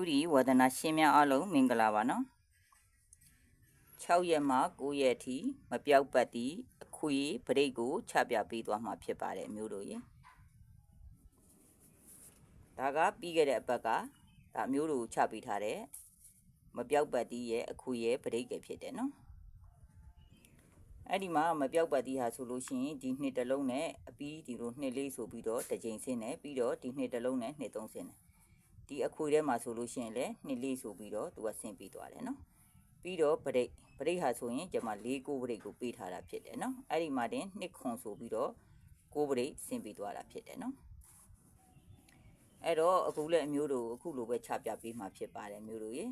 မျိုးဒီဝဒနာရှင်များအလုံးမင်္ဂလာပါနော်6ရက်မှ9ရက်အထိမပြောက်ပတ်သည့်အခွေပရိတ်ကိုချပြပေးသွားမှာဖြစ်ပါတယ်မျိုးတို့ရေဒါကပြီးခဲ့တဲ့အပတ်ကဒါမျိုးတို့ချပေးထားတဲ့မပြောက်ပတ်သည့်ရဲ့အခွေရဲ့ပရိတ်ကဖြစ်တယ်နော်အဲ့ဒီမှာမပြောက်ပတ်သည့်ဟာဆိုလို့ရှိရင်ဒီနှစ်တစ်လုံးနဲ့အပြီးဒီလိုနှစ်လေးဆိုပြီးတော့တစ်ကြိမ်ဆင်းတယ်ပြီးတော့ဒီနှစ်တစ်လုံးနဲ့နှစ်သုံးဆင်းတယ် ဒီအခွေထဲမှာဆိုလို့ရှိရင်လည်းနှစ်လေးဆိုပြီးတော့သူကဆင်းပြီးသွားတယ်နော်ပြီးတော့ပရိတ်ပရိတ်ဟာဆိုရင်ကျွန်မ၄ကိုပရိတ်ကိုပေးထားတာဖြစ်တယ်နော်အဲ့ဒီမှာတင်နှစ်ခွန်ဆိုပြီးတော့ကိုပရိတ်ဆင်းပြီးသွားတာဖြစ်တယ်နော်အဲ့တော့အခုလည်းအမျိုးတို့အခုလိုပဲချပြပေးမှာဖြစ်ပါတယ်မျိုးတို့ရေ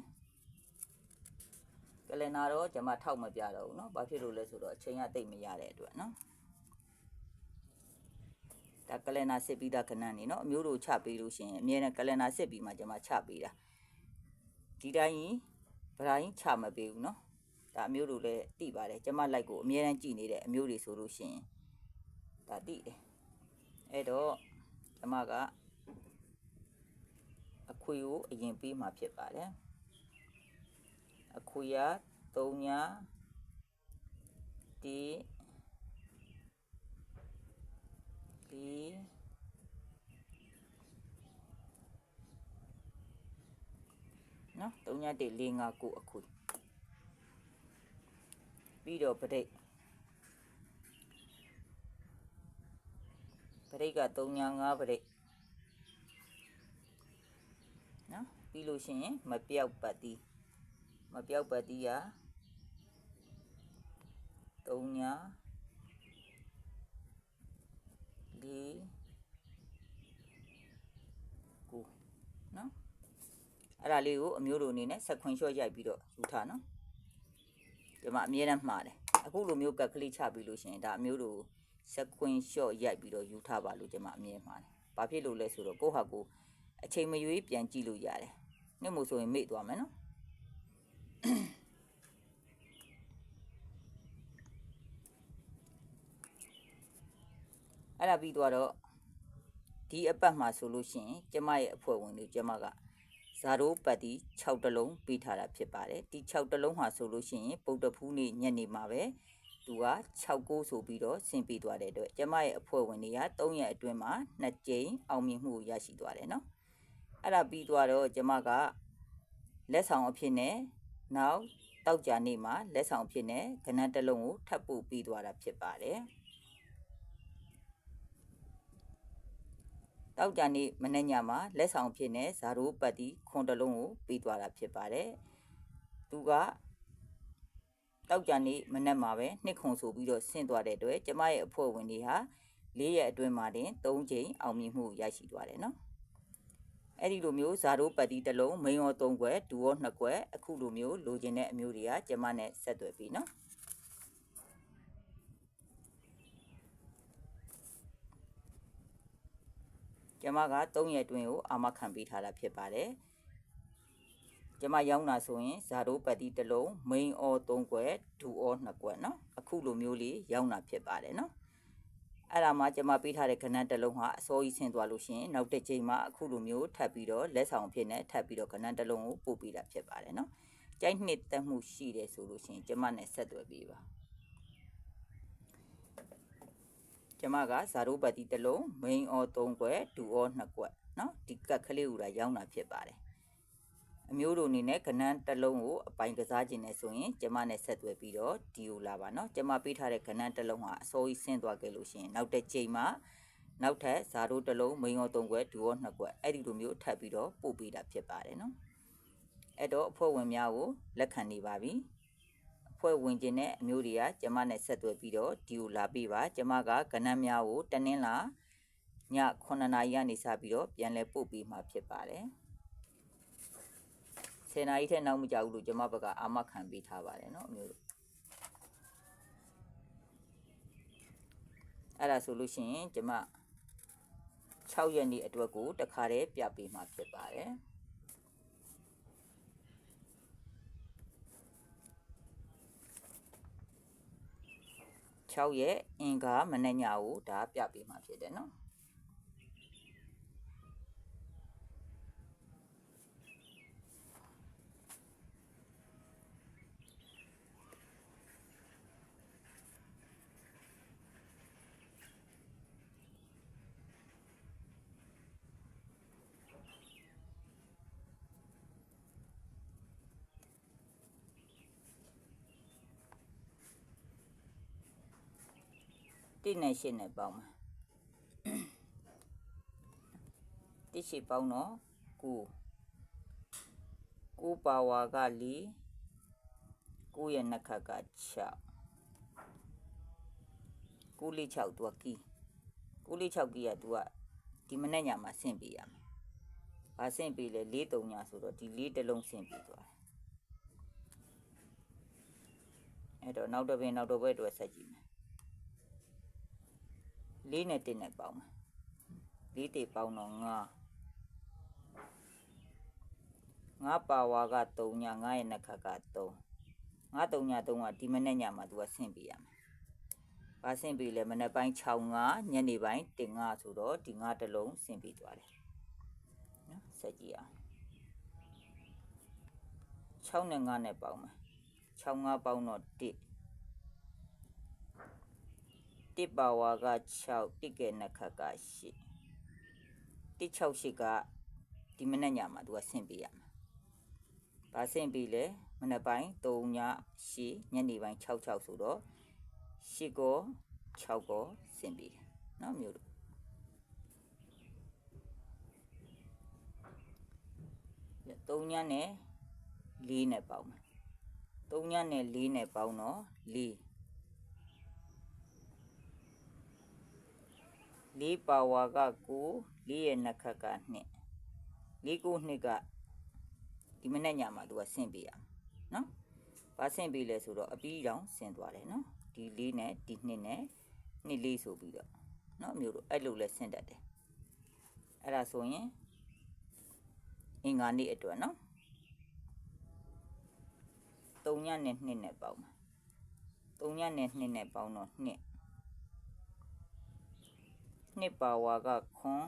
ကလင်နာတော့ကျွန်မထောက်မပြတော့ဘူးเนาะဘာဖြစ်လို့လဲဆိုတော့အချိန်ကတိတ်မရတဲ့အတွက်เนาะ ဒါကလင်နာစစ်ပြီးသားခဏနေเนาะအမျိုးတို့ချပေးလို့ရှိရင်အမြဲတမ်းကလင်နာစစ်ပြီးမှကျွန်မချပေးတာဒီတိုင်းဗရာရင်ချမပေးဘူးเนาะဒါအမျိုးတို့လည်းသိပါတယ်ကျွန်မလိုက်ကိုအမြဲတမ်းကြည်နေတဲ့အမျိုးတွေဆိုလို့ရှိရင်ဒါသိတယ်အဲ့တော့ကျွန်မကအခွေကိုအရင်ပေးမှဖြစ်ပါတယ်အခွေရ3ညတီ လီနော်3ညတီ4 5 9အခွေပြီးတော့ပရိတ်ပရိတ်က3ည5ပရိတ်နော်ပြီးလို့ရှိရင်မပြောက်ပတ်သည်မပြောက်ပတ်တီးရ3ည 4 9နော်အဲ့ဒါလေးကိုအမျိုးလိုအနေနဲ့ဆက်ခွင်လျှော့ရိုက်ပြီးတော့ယူထားနော်ဒီမှာအမြဲတမ်းမှားတယ်အခုလိုမျိုးကက်ကလေးချပြီးလို့ရှိရင်ဒါအမျိုးလိုဆက်ခွင်လျှော့ရိုက်ပြီးတော့ယူထားပါလို့ကျွန်မအမြဲမှားတယ်ဘာဖြစ်လို့လဲဆိုတော့ကိုယ့်ဟာကိုယ်အချိန်မရွေးပြန်ကြည့်လို့ရတယ်နှစ်မို့ဆိုရင်မေ့သွားမယ်နော် အဲ့ဒါပြီးတော့ဒီအပတ်မှာဆိုလို့ရှိရင်ကျမရဲ့အဖွဲ့ဝင်တွေကျမကဇာရိုးပတ်တီ6တလုံးပေးထားတာဖြစ်ပါတယ်ဒီ6တလုံးမှာဆိုလို့ရှိရင်ပုတ်တဖူးနေ့ညနေမှာပဲသူက6ကိုဆိုပြီးတော့ဆင်ပေးသွားတဲ့အတွက်ကျမရဲ့အဖွဲ့ဝင်တွေက3ရက်အတွင်းမှာ2ကြိမ်အောင်မြင်မှုရရှိသွားတယ်နော်အဲ့ဒါပြီးသွားတော့ကျမကလက်ဆောင်အဖြစ်နဲ့နောက်တောက်ကြနေ့မှာလက်ဆောင်အဖြစ်နဲ့ကနန်းတစ်လုံးကိုထပ်ပို့ပြီးသွားတာဖြစ်ပါတယ် တောက်ကြနေ့မနေ့ညမှာလက်ဆောင်ဖြစ်နေဇာရိုးပတ်တီခွန်တလုံးကိုပြီးသွားတာဖြစ်ပါတယ်သူကတောက်ကြနေ့မနေ့မှာပဲနှစ်ခွန်ဆိုပြီးတော့ဆင့်သွားတဲ့အတွက်ကျမရဲ့အဖွဲ့ဝင်တွေဟာ၄ရက်အတွင်းမှာတင်၃ချိန်အောင်မြင်မှုရရှိသွားတယ်နော်အဲ့ဒီလိုမျိုးဇာရိုးပတ်တီတစ်လုံးမိန်ရော၃ခွက်ဒူရော၂ခွက်အခုလိုမျိုးလိုချင်တဲ့အမျိုးတွေကကျမနဲ့ဆက်သွယ်ပြီနော် ကျမက3ရက်တွင်ကိုအာမခံပေးထားတာဖြစ်ပါတယ်ကျမရောင်းတာဆိုရင်ဇာရိုးပတ်တီတစ်လုံးမိန်အော်3ခွက်ဒူအော်2ခွက်เนาะအခုလိုမျိုးလေးရောင်းတာဖြစ်ပါတယ်เนาะအဲ့ဒါမှကျမပေးထားတဲ့ခဏတစ်လုံးဟာအစိုးရဆင်းသွားလို့ရှိရင်နောက်တစ်ချိန်မှာအခုလိုမျိုးထပ်ပြီးတော့လက်ဆောင်ဖြစ်နေထပ်ပြီးတော့ခဏတစ်လုံးကိုပို့ပေးတာဖြစ်ပါတယ်เนาะကြိုက်နှစ်သက်မှုရှိတယ်ဆိုလို့ရှိရင်ကျမနဲ့ဆက်သွယ်ပေးပါ ကျမကဇာရိုးပတ်တီတစ်လုံး main or 3ခွက်ဒူ or 2ခွက်เนาะဒီကတ်ကလေးကိုဒါရောင်းတာဖြစ်ပါတယ်အမျိုးတို့အနေနဲ့ကနန်းတစ်လုံးကိုအပိုင်ကစားခြင်းနဲ့ဆိုရင်ကျမနဲ့ဆက်သွယ်ပြီးတော့ဒီကိုလာပါเนาะကျမပေးထားတဲ့ကနန်းတစ်လုံးဟာအစိုးရဆင်းသွားခဲ့လို့ရှိရင်နောက်တစ်ချိန်မှာနောက်ထပ်ဇာရိုးတစ်လုံးမိန်ရော၃ခွက်ဒူရော၂ခွက်အဲ့ဒီလိုမျိုးထပ်ပြီးတော့ပို့ပေးတာဖြစ်ပါတယ်เนาะအဲ့တော့အဖွဲ့ဝင်များကိုလက်ခံနေပါပြီအ ဖွဲ့ဝင်ခြင်းတဲ့အမျိုးတွေကကျမနဲ့ဆက်သွယ်ပြီးတော့ဒီကိုလာပေးပါကျမကကနန်းများကိုတနင်္လာည9နာရီကနေစပြီးတော့ပြန်လဲပို့ပေးမှာဖြစ်ပါတယ်10နာရီထက်နောက်မကြဘူးလို့ကျမဘက်ကအာမခံပေးထားပါတယ်เนาะအမျိုးတို့အဲ့ဒါဆိုလို့ရှိရင်ကျမ6ရက်နေ့အတွက်ကိုတခါတည်းပြပေးမှာဖြစ်ပါတယ် 6ရက်အင်္ဂါမနေ့ညကိုဒါပြပေးမှာဖြစ်တယ်နော် 1နဲ့8နဲ့ပေါင်းမှာတစ်ရှိပေါင်းတော့9 9ပါဝါက4 9ရဲ့နှစ်ခတ်က6 9လေး6သူကကီး9လေး6ကီးကသူကဒီမနေ့ညမှာဆင့်ပေးရမယ်။ဘာဆင့်ပေးလဲ4 3ညဆိုတော့ဒီ4တစ်လုံးဆင့်ပေးသွားတယ်။အဲ့တော့နောက်တစ်ပင်နောက်တစ်ဘက်အတွက်ဆက်ကြည့်မယ်။ 4နဲ့1နဲ့ပေါင်းမယ်။4တေပေါင်းတော့9 9ပါဝါက3ည9ရဲ့နှစ်ခတ်က3 9 3ည3ကဒီမနေ့ညမှာသူကဆင့်ပေးရမယ်။ဘာဆင့်ပေးလဲမနေ့ပိုင်း6 9ညနေပိုင်း1 9ဆိုတော့ဒီ9တစ်လုံးဆင့်ပေးသွားတယ်။နော်ဆက်ကြည့်အောင်6နဲ့9နဲ့ပေါင်းမယ်6 9ပေါင်းတော့1 1ပါဝါက6 1ကဲနှစ်ခတ်က8 1 6 8ကဒီမနေ့ညမှာသူကဆင့်ပေးရမယ်။ဘာဆင့်ပေးလဲမနေ့ပိုင်း3ည8ညနေပိုင်း6 6ဆိုတော့8ကော6ကောဆင့်ပေးတယ်။နော်မျိုးတို့3ညနဲ့4နဲ့ပေါင်းမယ်3ညနဲ့4နဲ့ပေါင်းတော့4 4ပါဝါက9 4ရဲ့နှစ်ခတ်က2 4 9နှစ်ကဒီမနေ့ညမှာသူကဆင့်ပေးရမယ်နော်။ဘာဆင့်ပေးလဲဆိုတော့အပီးတောင်ဆင့်သွားတယ်နော်။ဒီ4နဲ့ဒီ2နဲ့2လေးဆိုပြီးတော့နော်မျိုးတို့အဲ့လိုလဲဆင့်တတ်တယ်။အဲ့ဒါဆိုရင်အင်္ဂါနေ့အတွက်နော်။3ညနဲ့2နဲ့ပေါင်းမှာ။3ညနဲ့2နဲ့ပေါင်းတော့2 နှစ်ပါဝါကခွန်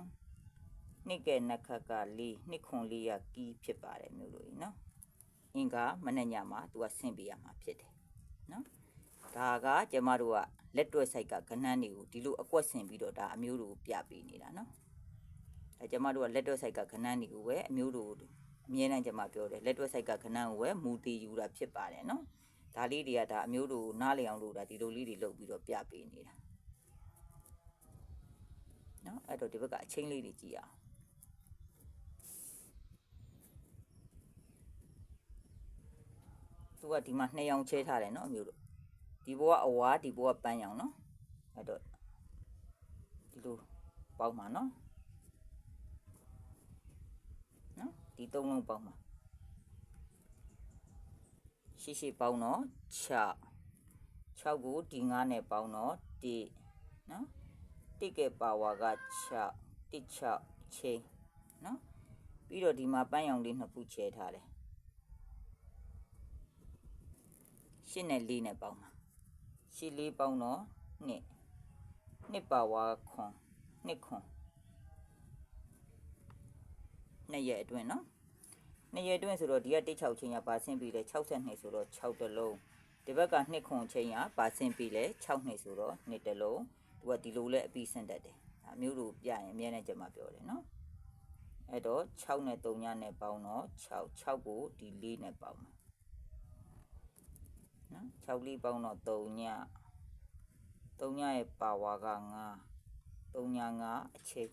နှစ်ကဲနှစ်ခတ်ကလေးနှစ်ခွန်လေးရကီးဖြစ်ပါတယ်မျိုးလို့နော်အင်္ဂါမနေ့ညမှာသူကဆင့်ပေးရမှာဖြစ်တယ်နော်ဒါကကျမတို့ကလက်တွဲဆိုင်ကကဏ္ဍတွေကိုဒီလိုအကွက်ဆင်ပြီးတော့ဒါအမျိုးတို့ပြပေးနေတာနော်အဲကျမတို့ကလက်တွဲဆိုင်ကကဏ္ဍတွေကိုပဲအမျိုးတို့အမြဲတမ်းကျမပြောတယ်လက်တွဲဆိုင်ကကဏ္ဍကိုပဲမူတည်ယူတာဖြစ်ပါတယ်နော်ဒါလေးတွေကဒါအမျိုးတို့နားလည်အောင်လို့ဒါဒီလိုလေးတွေလုပ်ပြီးတော့ပြပေးနေတာ နော်အဲ့တော့ဒီဘက်ကအချင်းလေးတွေကြည့်အောင်သူကဒီမှာနှစ်ရောင်ချဲထားတယ်နော်အမျိုးတို့ဒီဘောကအဝါဒီဘောကပန်းရောင်နော်အဲ့တော့ဒီလိုပေါက်မှာနော်နော်ဒီသုံးလုံးပေါက်မှာရှိရှိပေါင်းတော့6 6ကိုဒီ9နဲ့ပေါင်းတော့1နော် တစ်ကဲပါဝါက6 1 6ချင်းနော်ပြီးတော့ဒီမှာပန်းရောင်လေးနှစ်ခုချဲထားတယ်ရှင်းနဲ့လေးနဲ့ပေါင်းပါရှင်းလေးပေါင်းတော့နှစ်နှစ်ပါဝါခွန်နှစ်ခွန်နှစ်ရက်အတွင်းနော်နှစ်ရက်အတွင်းဆိုတော့ဒီက16ချင်းရပါဆင်းပြီးလဲ62ဆိုတော့6တလုံးဒီဘက်ကနှစ်ခွန်ချင်းရပါဆင်းပြီးလဲ6နှစ်ဆိုတော့နှစ်တလုံး သူကဒီလိုလဲအပြီးဆင်းတတ်တယ်အမျိုးလိုပြရင်အများနဲ့ကျွန်မပြောတယ်နော်အဲ့တော့6နဲ့3ညနဲ့ပေါင်းတော့6 6ကိုဒီ4နဲ့ပေါင်းမယ်နော်6လေးပေါင်းတော့3ည3ညရဲ့ပါဝါက9 3ည9အချိန်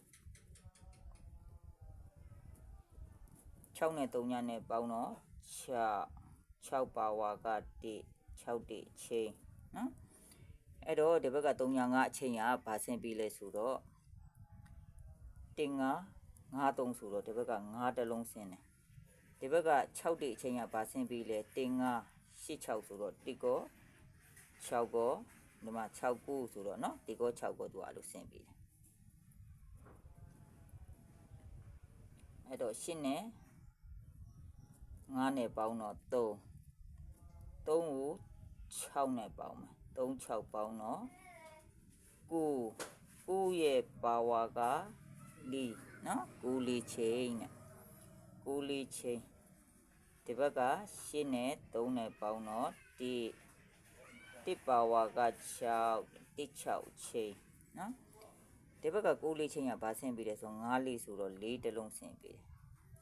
6နဲ့3ညနဲ့ပေါင်းတော့6 6ပါဝါက1 6တိချိန်နော် အဲ့တော့ဒီဘက်က3ည9အချိန်ကဘာဆင်းပြီးလဲဆိုတော့တင်9 9 3ဆိုတော့ဒီဘက်က9တလုံးဆင်းတယ်ဒီဘက်က6တိအချိန်ကဘာဆင်းပြီးလဲတင်9 86ဆိုတော့1ကော6ကောဒီမှာ69ဆိုတော့เนาะ1ကော6ကောသူအဲ့လိုဆင်းပြီးတယ်အဲ့တော့8နဲ့9နဲ့ပေါင်းတော့3 3ကို6နဲ့ပေါင်းမယ် 36ပေါင်းနော်ကိုကိုရဲ့ပါဝါက4နော်ကို4ချိန်နဲ့ကို4ချိန်ဒီဘက်က8နဲ့3နဲ့ပေါင်းတော့1 1ပါဝါက6 16ချိန်နော်ဒီဘက်က6လေးချင်းကဘာဆင်ပြီးလဲဆို9လေးဆိုတော့4တလုံးဆင်ပြီးတယ်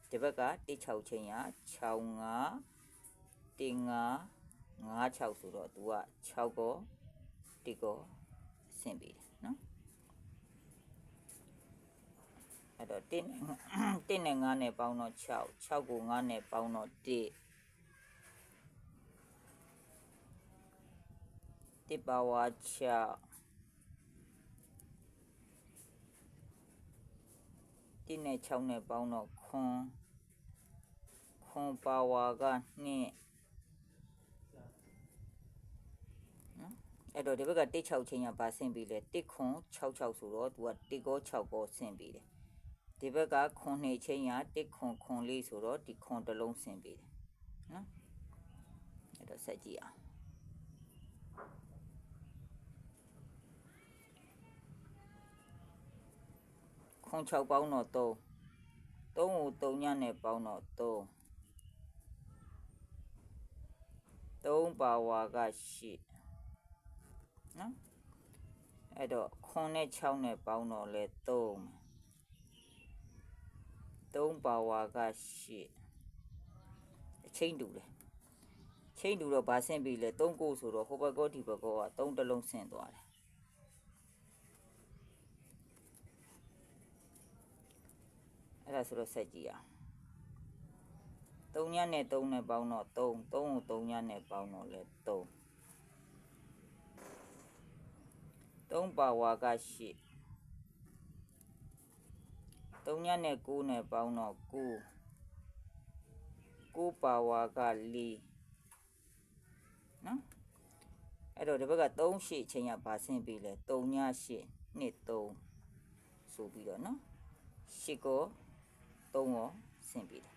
ဒီဘက်က16ချင်းက6 9 15 5 5 6ဆိုတော့ तू က6ကော1ကောဆင်းပြီးတယ်နော်အဲ့တော့1နဲ့1နဲ့9နဲ့ပေါင်းတော့6 6ကို9နဲ့ပေါင်းတော့1 1ပါဝါ6 1နဲ့6နဲ့ပေါင်းတော့ခွန်ခွန်ပါဝါက2 အဲ့တော့ဒီဘက်က16ချင်းရပါဆင့်ပြီးလေ1ခွန်66ဆိုတော့သူက1ကော6ကောဆင့်ပြီးတယ်ဒီဘက်ကခွန်2ချင်းရ1ခွန်ခွန်လေးဆိုတော့ဒီခွန်တစ်လုံးဆင့်ပြီးတယ်နော်အဲ့တော့ဆက်ကြည့်အောင်ခွန်6ပေါင်းတော့3 3ကို3ညနဲ့ပေါင်းတော့3 3ပါဝါက8 နော်အဲ့တော့ခွန်နဲ့6နဲ့ပေါင်းတော့လဲ3 3ပါဝါက8အချိန်တူတယ်ချိန်တူတော့ဗာဆင့်ပြီလေ3ကိုဆိုတော့ဟိုဘက်ကောဒီဘက်ကောက3တလုံးဆင့်သွားတယ်အဲ့ဒါဆိုတော့ဆက်ကြည့်အောင်3ညနဲ့3နဲ့ပေါင်းတော့3 3ကို3ညနဲ့ပေါင်းတော့လဲ3 3ပါဝါက8 3ညနဲ့9နဲ့ပေါင်းတော့9 9ပါဝါက4နော်အဲ့တော့ဒီဘက်က3ရှေ့ချိန်ကဘာဆင်းပြီလဲ3ညရှေ့2 3ဆိုပြီးတော့နော်ရှစ်ကို3ရောဆင်းပြီတယ်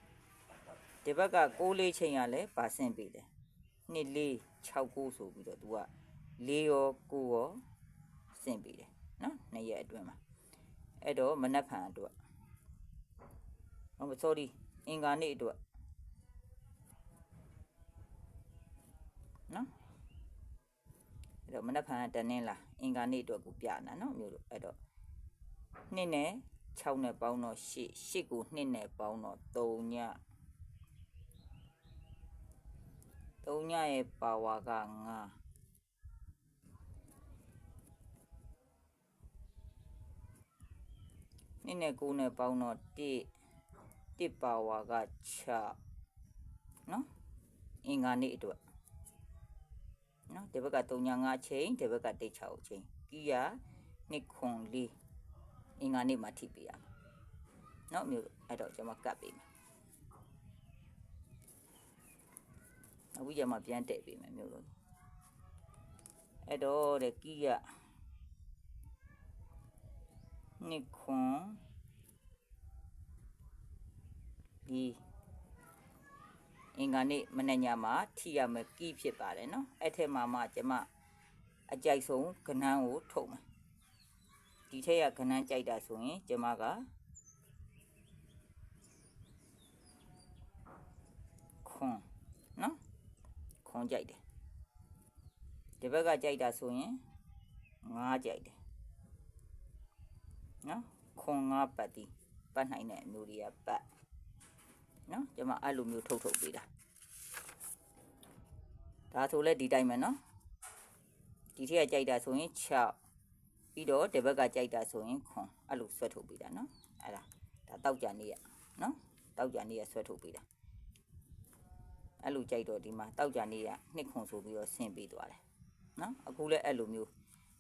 ဒီဘက်က6လေးချိန်ရလဲဘာဆင်းပြီလဲ2 4 6 9ဆိုပြီးတော့သူက4ရော9ရော ဆင်းပြီတယ်နော်နှစ်ရက်အတွင်းမှာအဲ့တော့မနက်ဖြန်အတွက်ဟုတ် sorry အင်္ဂါနေ့အတွက်နော်အဲ့တော့မနက်ဖြန်ကတနင်္လာအင်္ဂါနေ့အတွက်ကိုပြနာနော်မျိုးတို့အဲ့တော့2နဲ့6နဲ့ပေါင်းတော့8 8ကို2နဲ့ပေါင်းတော့3ည3ညရဲ့ပါဝါက9 နှစ်နဲ့9နဲ့ပေါင်းတော့1 1ပါဝါက6နော်အင်္ဂါနေ့အတွက်နော်ဒီဘက်က3ည5ချိန်ဒီဘက်က1 6ချိန်ကီးရနှစ်ခွန်လေးအင်္ဂါနေ့မှာထိပေးရမယ်နော်မျိုးအဲ့တော့ကျွန်မကတ်ပေးမယ်အခုကျမှပြန်တည့်ပေးမယ်မျိုးလို့အဲ့တော့တဲ့ကီးရ နှစ်ခွန်ဒီအင်္ဂါနေ့မနေ့ညမှာထိရမယ်ကီးဖြစ်ပါတယ်နော်အဲ့ထက်မှာမှကျမအကြိုက်ဆုံးကဏ္ဍကိုထုတ်မယ်ဒီထက်ကကဏ္ဍကြိုက်တာဆိုရင်ကျမကခွန်နော်ခွန်ကြိုက်တယ်ဒီဘက်ကကြိုက်တာဆိုရင်ငါးကြိုက်တယ် နော်ခွန်ငါးပတ်တီပတ်နိုင်တဲ့အမျိုးတွေကပတ်နော်ကျမအဲ့လိုမျိုးထုတ်ထုတ်ပေးတာဒါဆိုလဲဒီတိုင်းပဲနော်ဒီထက်ကကြိုက်တာဆိုရင်6ပြီးတော့ဒီဘက်ကကြိုက်တာဆိုရင်ခွန်အဲ့လိုဆွဲထုတ်ပေးတာနော်အဲ့ဒါဒါတောက်ကြနေရနော်တောက်ကြနေရဆွဲထုတ်ပေးတာအဲ့လိုကြိုက်တော့ဒီမှာတောက်ကြနေရနှစ်ခွန်ဆိုပြီးတော့ဆင်းပေးသွားတယ်နော်အခုလဲအဲ့လိုမျိုး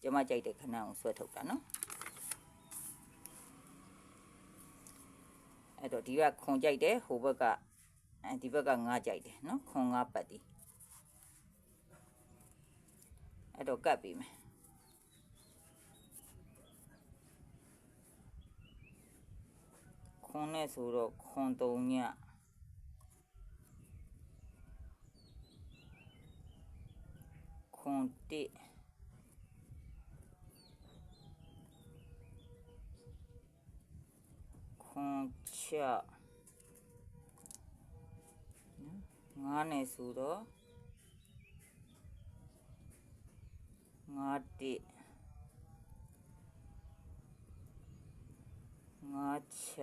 ကျမကြိုက်တဲ့ခဏအောင်ဆွဲထုတ်တာနော် အဲ့တော့ဒီကခွန်ကြိုက်တယ်ဟိုဘက်ကအဲဒီဘက်ကငါးကြိုက်တယ်နော်ခွန်ငါးပတ်တီအဲ့တော့ကတ်ပြီးမယ်ခွန်နဲ့ဆိုတော့ခွန်၃ညခွန်တစ် ခွန်ချငါးနဲ့ဆိုတော့ငါးတစ်ငါးချ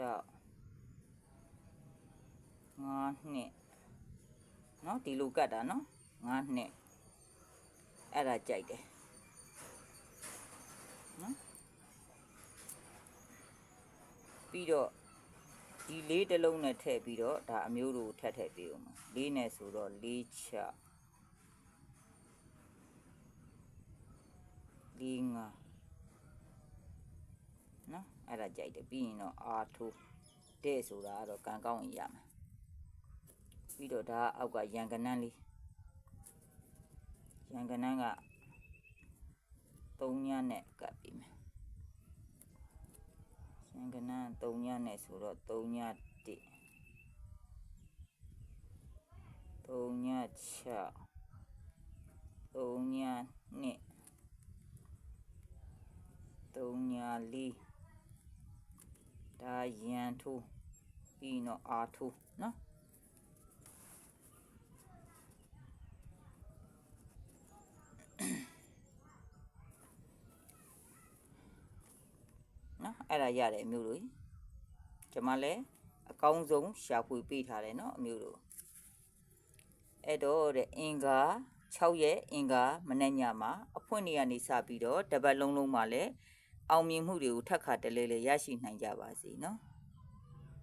ငါးနှစ်เนาะဒီလိုကတ်တာเนาะငါးနှစ်အဲ့ဒါကြိုက်တယ်နော် ပြီးတော့ ဒီလေးတစ်လုံးနဲ့ထည့်ပြီးတော့ဒါအမျိုးတို့ထပ်ထည့်ပေးဦးမယ်လေးနဲ့ဆိုတော့လေးချက်လေးငါနော်အဲ့ဒါကြိုက်တယ်ပြီးရင်တော့အာထိုးတဲ့ဆိုတာကတော့ကံကောင်းရင်ရမယ်ပြီးတော့ဒါကအောက်ကရန်ကနန်းလေးရန်ကနန်းက3ညနဲ့ကပ်ပြီးမယ် ရန်ကနန်း3ညနဲ့ဆိုတော့3ည1 3ည6 3ည2 3ည4ဒါရန်ထိုးပြီးရင်တော့အာထိုးနော် နော်အဲ့ဒါရတယ်အမျိုးတို့ကြီးကျွန်မလည်းအကောင်းဆုံးရှာဖွေပေးထားတယ်နော်အမျိုးတို့အဲ့တော့တဲ့အင်္ဂါ6ရက်အင်္ဂါမနေ့ညမှာအဖွင့်နေရနေစပြီးတော့တပတ်လုံးလုံးမှာလည်းအောင်မြင်မှုတွေကိုထပ်ခါတလဲလဲရရှိနိုင်ကြပါစေနော်